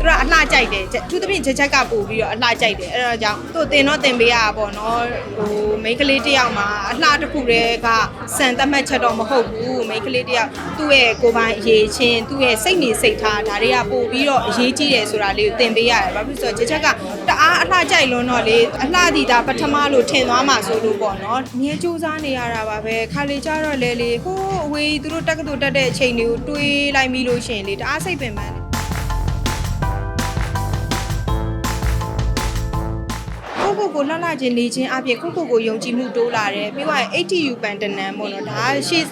သူတို့ကအလှကြိုက်တယ်အထူးသဖြင့်ချက်ချက်ကပို့ပြီးတော့အလှကြိုက်တယ်အဲ့တော့ကြောင့်သူ့တင်တော့တင်ပေးရတာပေါ့နော်ဟိုမိန်းကလေးတစ်ယောက်မှာအလှတစ်ခုတည်းကစံသတ်မှတ်ချက်တော့မဟုတ်ဘူးမိန်းကလေးတစ်ယောက်သူ့ရဲ့ကိုယ်ပိုင်အရေးချင်းသူ့ရဲ့စိတ်နေစိတ်ထားဒါတွေကပို့ပြီးတော့အရေးကြီးတယ်ဆိုတာလေးကိုတင်ပေးရတယ်ဘာဖြစ်လို့လဲဆိုတော့ချက်ချက်ကတအားအလှကြိုက်လွန်းတော့လေအလှဒီဒါပထမလို့ထင်သွားမှာဆိုလို့ပေါ့နော်မြဲစူးစမ်းနေရတာပါပဲခါလေကြတော့လေလေဟိုးအဝေးသူတို့တက်ကတူတက်တဲ့အချိန်တွေကိုတွေးလိုက်ပြီးလို့ရှရင်လေတအားစိတ်ပင်ပန်း ကိုကိုကိုလှလှချင်းနေချင်းအပြင်ကိုကိုကိုယုံကြည်မှုတိုးလာတယ်ပြီးတော့ ATU ပန်တနန်ပေါ့နော်ဒါရှေ့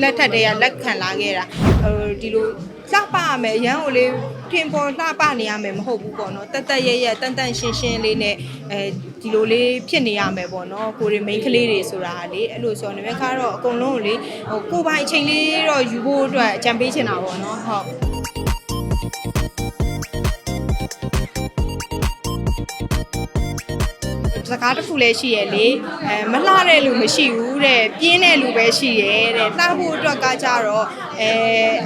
လက်ထက်တည်းကလက်ခံလာခဲ့တာဟိုဒီလိုလှပရမယ်ရန်ကိုလေးပြင်ပေါ်လှပနေရမယ်မဟုတ်ဘူးပေါ့နော်တက်တက်ရရတန်တန်ရှင်းရှင်းလေးနဲ့အဲဒီလိုလေးဖြစ်နေရမယ်ပေါ့နော်ကိုရီမိန်းကလေးတွေဆိုတာကလေအဲ့လိုဆိုတော့နမခါတော့အကုန်လုံးကိုလေဟိုကိုပိုင်အချိန်လေးတော့ယူဖို့အတွက်အကြံပေးချင်တာပေါ့နော်ဟုတ် စကားတစ်ခုလည်းရှိရဲ့လေအဲမလှတဲ့လူမရှိဘူးတဲ့ပြင်းတဲ့လူပဲရှိရဲ့တဲ့လှဖို့အတွက်ကကြတော့အဲ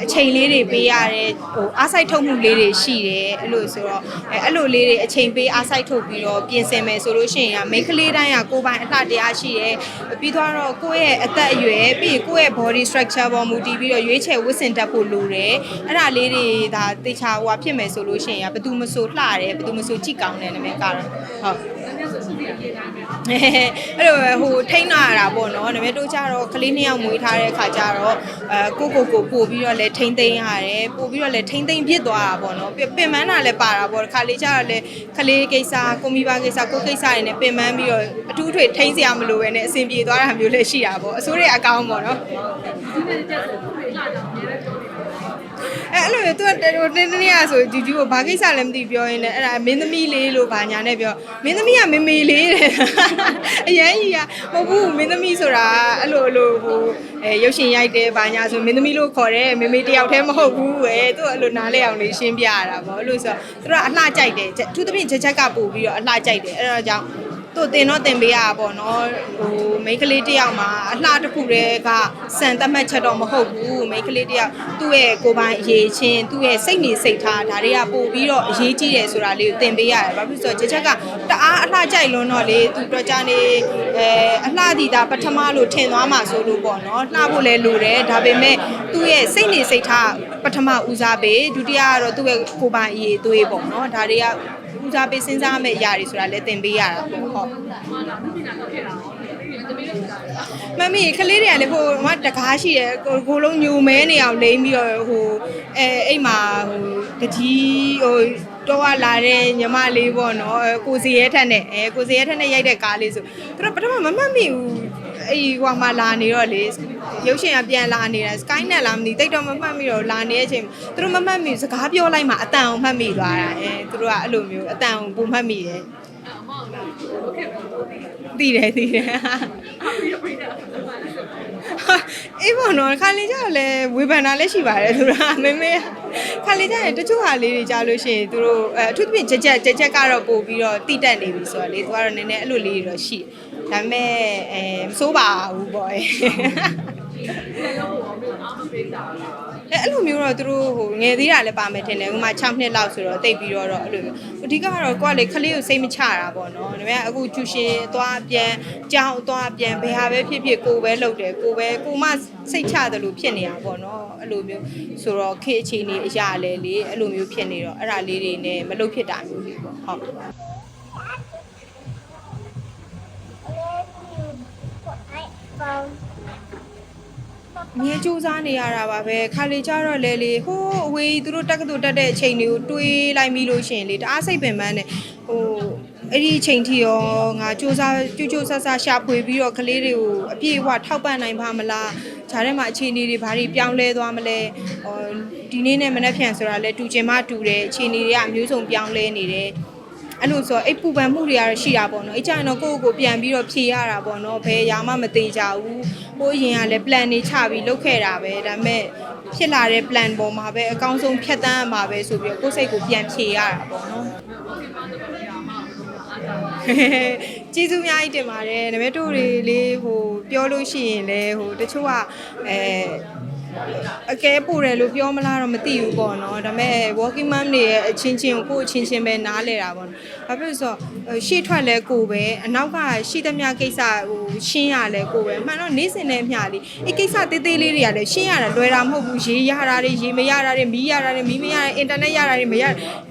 အချိန်လေးတွေပေးရတယ်ဟိုအားစိုက်ထုတ်မှုလေးတွေရှိတယ်အဲ့လိုဆိုတော့အဲအဲ့လိုလေးတွေအချိန်ပေးအားစိုက်ထုတ်ပြီးတော့ပြင်ဆင်မယ်ဆိုလို့ရှိရင်ကမိန်းကလေးတိုင်းကကိုယ်ပိုင်အလှတရားရှိတယ်ပြီးတော့ကိုယ့်ရဲ့အသက်အရွယ်ပြီးရင်ကိုယ့်ရဲ့ body structure ပေါ်မူတည်ပြီးတော့ရွေးချယ်ဝတ်ဆင်တတ်ဖို့လိုတယ်အဲ့ဒါလေးတွေဒါတေချာဟိုဖြစ်မယ်ဆိုလို့ရှိရင်ကဘယ်သူမဆိုလှတယ်ဘယ်သူမဆိုကြည့်ကောင်းတယ်နာမည်ကတော့ဟုတ် အဲ့လိုပဲဟိုထိန်းလာရတာပေါ့နော်ဒါပေမဲ့တို့ကြတော့ကလေးနှစ်ယောက်မွေးထားတဲ့အခါကျတော့အဲကိုကိုကိုပို့ပြီးတော့လဲထိန်းသိမ်းရတယ်ပို့ပြီးတော့လဲထိန်းသိမ်းဖြစ်သွားတာပေါ့နော်ပင်မန်းတာလည်းပါတာပေါ့ခါလေးကျတော့လဲကလေးကိစ္စကိုမိဘကိစ္စကိုကိစ္စတွေနဲ့ပင်မန်းပြီးတော့အထူးထွေထိန်းစရာမလိုပဲနဲ့အဆင်ပြေသွားတာမျိုးလည်းရှိတာပေါ့အစိုးရအကောင်းပေါ့နော်အဲ့ အဲ့လိုသူကဟိုတင်းတင်းရဆိုဂျူဂျူကိုဘာကိစ္စလည်းမသိပြောရင်းနဲ့အဲ့ဒါမင်းသမီးလေးလို့ဘာညာနဲ့ပြောမင်းသမီးကမေမေလေးတဲ့အရန်ကြီးကမဟုတ်ဘူးမင်းသမီးဆိုတာအဲ့လိုအဲ့လိုဟိုအဲရုပ်ရှင်ရိုက်တယ်ဘာညာဆိုမင်းသမီးလို့ခေါ်တယ်မေမေတယောက်တည်းမဟုတ်ဘူးပဲသူအဲ့လိုနားလဲအောင်လေးရှင်းပြရတာပေါ့အဲ့လိုဆိုသူတို့ကအလှကြိုက်တယ်အထူးသဖြင့်ချက်ချက်ကပို့ပြီးတော့အလှကြိုက်တယ်အဲ့တော့ကြောင့် သူ့တင်တော့တင်ပေးရတာပေါ့နော်ဟိုမိန်းကလေးတစ်ယောက်မှာအလှတစ်ခုတည်းကစံသတ်မှတ်ချက်တော့မဟုတ်ဘူးမိန်းကလေးတစ်ယောက်သူ့ရဲ့ကိုယ်ပိုင်အရေးချင်းသူ့ရဲ့စိတ်နေစိတ်ထားဒါတွေကပို့ပြီးတော့အရေးကြီးတယ်ဆိုတာလေးကိုတင်ပေးရတယ်ဘာဖြစ်လို့လဲဆိုတော့ချက်ချက်ကတအားအလှကြိုက်လွန်းတော့လေသူတို့ကြနေအဲအလှဒီတာပထမလို့ထင်သွားမှာဆိုလို့ပေါ့နော်လှဖို့လည်းလိုတယ်ဒါပေမဲ့သူ့ရဲ့စိတ်နေစိတ်ထားပထမဦးစားပေးဒုတိယကတော့သူ့ရဲ့ကိုယ်ပိုင်အရေးသွေးပေါ့နော်ဒါတွေက ဦးစားပေးစဉ်းစားရမယ့်အရာတွေဆိုတာလည်းသင်ပေးရတာပေါ့ဟုတ်မမီကလေးတွေကလည်းဟိုမတကားရှိတယ်ကိုကိုလုံးညိုမဲနေအောင်လိမ့်ပြီးတော့ဟိုအဲအိမ်မှာဟိုတကြီးဟိုတော့လာတဲ့ညီမလေးပေါ့နော်အဲကိုစီရဲထက်နဲ့အဲကိုစီရဲထက်နဲ့ရိုက်တဲ့ကားလေးဆိုသူတို့ပထမမမှတ်မိဘူးအဲ့ဒီဟိုမှာလာနေတော့လေ ရုပ်ရှင်ကပြန်လာနေတာ sky net လာမသိတိတ်တော့မမှတ်မိတော့လာနေတဲ့အချိန်သူတို့မမှတ်မိစကားပြောလိုက်မှအတန်အောင်မှတ်မိသွားတာအဲသူတို့ကအဲ့လိုမျိုးအတန်အောင်ပုံမှတ်မိတယ်တည်တယ်တည်တယ်အေးဘောနော်ခါလေးကြတော့လဲဝေဖန်တာလည်းရှိပါတယ်သူတို့ကမမေခါလေးကြရင်တချို့ဟာလေးတွေကြားလို့ရှိရင်သူတို့အဲအထူးသဖြင့်ကြက်ကြက်ကြက်ကြက်ကတော့ပို့ပြီးတော့တိတက်နေပြီဆိုတော့လေသူကတော့နည်းနည်းအဲ့လိုလေးတွေတော့ရှိတယ်ဒါပေမဲ့အဲမစိုးပါဘူးပေါ့ အဲအဲ့လိုမျိုးတော့သူတို့ဟိုငယ်သေးတာလည်းပါမယ်ထင်တယ်ဥမာ6နှစ်လောက်ဆိုတော့တိတ်ပြီးတော့တော့အဲ့လိုမျိုးအဓိကတော့ကိုကလေခလေးကိုစိတ်မချတာပေါ့နော်ဒါပေမဲ့အခုကျူရှင်သွားပြန်ကြောင်းသွားပြန်ဘယ်ဟာပဲဖြစ်ဖြစ်ကိုပဲလုပ်တယ်ကိုပဲကိုမစိတ်ချတယ်လို့ဖြစ်နေတာပေါ့နော်အဲ့လိုမျိုးဆိုတော့ခေအခြေအနေအရာလဲလေအဲ့လိုမျိုးဖြစ်နေတော့အဲ့ဒါလေးတွေနဲ့မလုပ်ဖြစ်တာမျိုးလေးပေါ့ဟုတ် မြဲစူးစမ်းနေရတာပါပဲခါလေကြတော့လေလေဟိုးအဝေးသူတို့တက်ကတူတက်တဲ့အချိန်တွေကိုတွေးလိုက်ပြီးလို့ရှရင်လေတအားစိတ်ပင်ပန်းနေဟိုအဲ့ဒီအချိန်ထိရောငါစူးစမ်းကြိုးကြိုးဆဆရှာဖွေပြီးတော့ကလေးတွေကိုအပြည့်အဝထောက်ပံ့နိုင်ပါမလားဂျားထဲမှာအခြေအနေတွေဘာတွေပြောင်းလဲသွားမလဲဟိုဒီနေ့နဲ့မနေ့ဖြန်ဆိုတာလဲတူချင်မှတူတယ်အခြေအနေတွေကအမျိုးစုံပြောင်းလဲနေတယ် အဲ့လိုဆိုတော့အိပ်ပူပန်မှုတွေကတော့ရှိတာပေါ့နော်အဲ့ကြရင်တော့ကိုယ့်ကိုယ်ကိုပြန်ပြီးတော့ဖြေရတာပေါ့နော်ဘယ်ရာမှမသေးကြဘူးဟိုအရင်ကလည်း plan တွေချပြီးလုပ်ခဲ့တာပဲဒါပေမဲ့ဖြစ်လာတဲ့ plan ပေါ်မှာပဲအကောင်းဆုံးဖြတ်တန်းရမှာပဲဆိုပြီးတော့ကိုယ့်စိတ်ကိုပြန်ဖြေရတာပေါ့နော်ကျေးဇူးအများကြီးတင်ပါတယ်ဒါပေမဲ့တို့တွေလေးဟိုပြောလို့ရှိရင်လည်းဟိုတချို့ကအဲ အကဲပို့တယ်လို့ပြောမလားတော့မသိဘူးပေါ့နော်ဒါပေမဲ့ working mom တွေရဲ့အချင်းချင်းကိုကိုယ့်အချင်းချင်းပဲနားလဲတာပေါ့နော်ဘာဖြစ်လို့လဲဆိုတော့ဟိုရှေ့ထွက်လဲကိုယ်ပဲအနောက်ကရှိသမျှကိစ္စဟိုရှင်းရလဲကိုယ်ပဲအမှန်တော့နေ့စဉ်နဲ့အမျှလေးအဲ့ကိစ္စသေးသေးလေးတွေကလည်းရှင်းရတာလွယ်တာမဟုတ်ဘူးရေးရတာတွေရေးမရတာတွေမီးရတာတွေမီးမရတာအင်တာနက်ရတာတွေမရ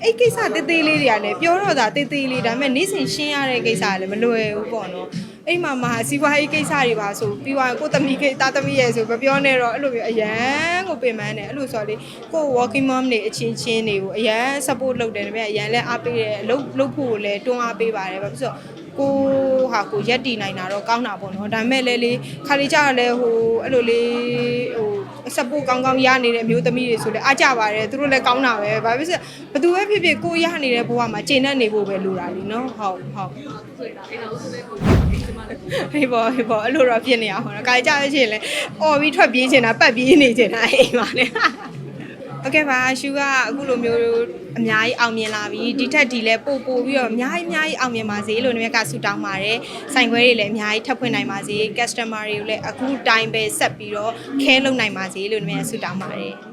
အဲ့ကိစ္စသေးသေးလေးတွေကလည်းပြောတော့တာသေးသေးလေးဒါပေမဲ့နေ့စဉ်ရှင်းရတဲ့ကိစ္စကလည်းမလွယ်ဘူးပေါ့နော် အိမ်မှာမှာစီးပွားရေးကိစ္စတွေပါဆိုပြီးသွားရင်ကိုယ်သမီးကိတာသမီးရဲ့ဆိုမပြောနဲ့တော့အဲ့လိုမျိုးအရန်ကိုပင်ပန်းတယ်အဲ့လိုဆိုတော့လေကိုယ် working mom တွေအချင်းချင်းတွေကိုအရန် support လုပ်တယ်ဒါပေမဲ့အရန်လည်းအားပေးတယ်အလုပ်လုပ်ဖို့လည်းတွန်းအားပေးပါတယ်ဘာဖြစ်လို့ကိုဟာကိုရက်တည်နိုင်တာတော့ကောင်းတာပေါ့နော်ဒါပေမဲ့လည်းလေခါလေးကြရလဲဟိုအဲ့လိုလေးဟို support ကောင်းကောင်းရနေတဲ့အမျိုးသမီးတွေဆိုလည်းအားကြပါတယ်သူတို့လည်းကောင်းတာပဲဘာဖြစ်လို့ဘယ်သူပဲဖြစ်ဖြစ်ကိုရနေတဲ့ဘဝမှာကျင့်တတ်နေဖို့ပဲလိုတာလीနော်ဟုတ်ဟုတ် ဟေးဘောဟေးဘောအဲ့လိုတော့ဖြစ်နေအောင်ဟောနော်။ကာကြရချင်းလဲအော်ပြီးထွက်ပြေးနေတာပတ်ပြေးနေနေတာအိမ်မှာလေ။ဟုတ်ကဲ့ပါရှူကအခုလိုမျိုးအများကြီးအောင်မြင်လာပြီဒီထက်ဒီလဲပို့ပို့ပြီးတော့အများကြီးအများကြီးအောင်မြင်ပါစေလို့နည်းကဆူတောင်းပါတယ်ဆိုင်ခွဲတွေလည်းအများကြီးထပ်ဖွင့်နိုင်ပါစေ customer တွေကိုလည်းအခုတိုင်းပဲဆက်ပြီးတော့ခဲလုပ်နိုင်ပါစေလို့နည်းဆူတောင်းပါတယ်